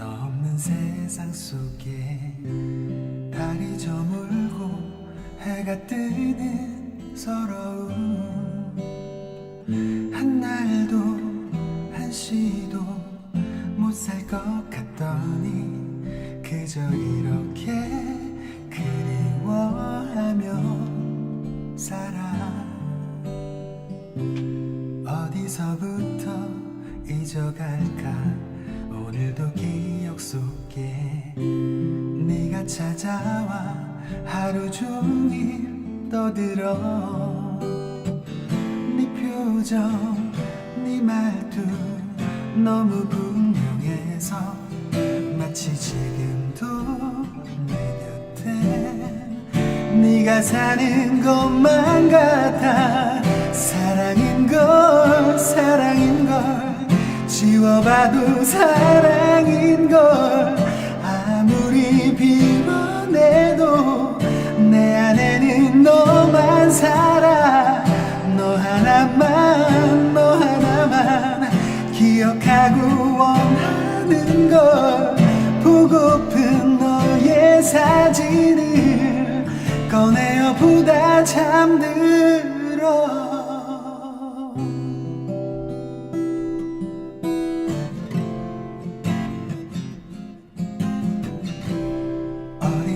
너 없는 세상 속에 달이 저물고 해가 뜨는 서러움. 한 날도 한 시도 못 살 것 같더니 그저 이렇게 그리워하며 살아. 어디서부터 잊어갈까 오늘도 기억 속에 네가 찾아와 하루 종일 떠들어. 네 표정 네 말투 너무 분명해서 마치 지금도 내 곁에. 네가 사는 것만 같아. 사랑인 걸 사랑인 걸 지워봐도 사랑인 걸 아무리 비워내도 내 안에는 너만 살아. 너 하나만 너 하나만 기억하고 원하는 걸 보고픈 너의 사진을 꺼내어 보다 잠들어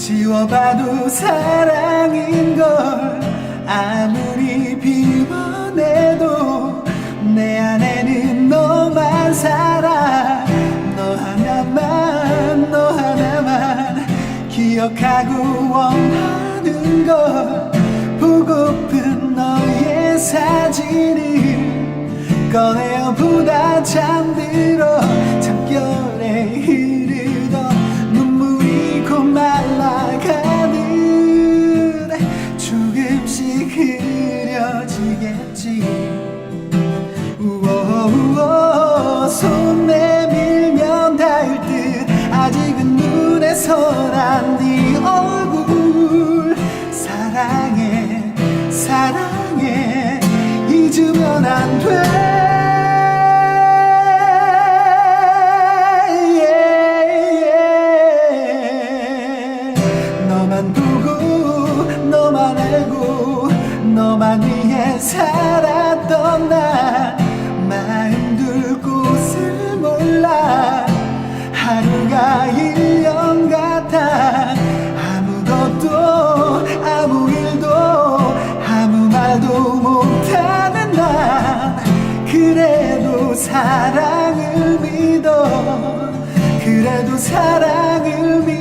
지워봐도 사랑인 걸 아무리 비워내도 내 안에는 너만 살아. 너 하나만 너 하나만 기억하고 원하는 걸 보고픈 너의 사진을 꺼내어 보다 잠들어 잠결에 흐려지겠지 우오우오 손 내밀면 닿을 듯. 아직은 눈에 선한 네 얼굴. 사랑해 사랑해. 잊으면 안돼. 너만 보고 너만 알고 너만 위해 살 사랑을 믿어. 그래도 사랑을 믿어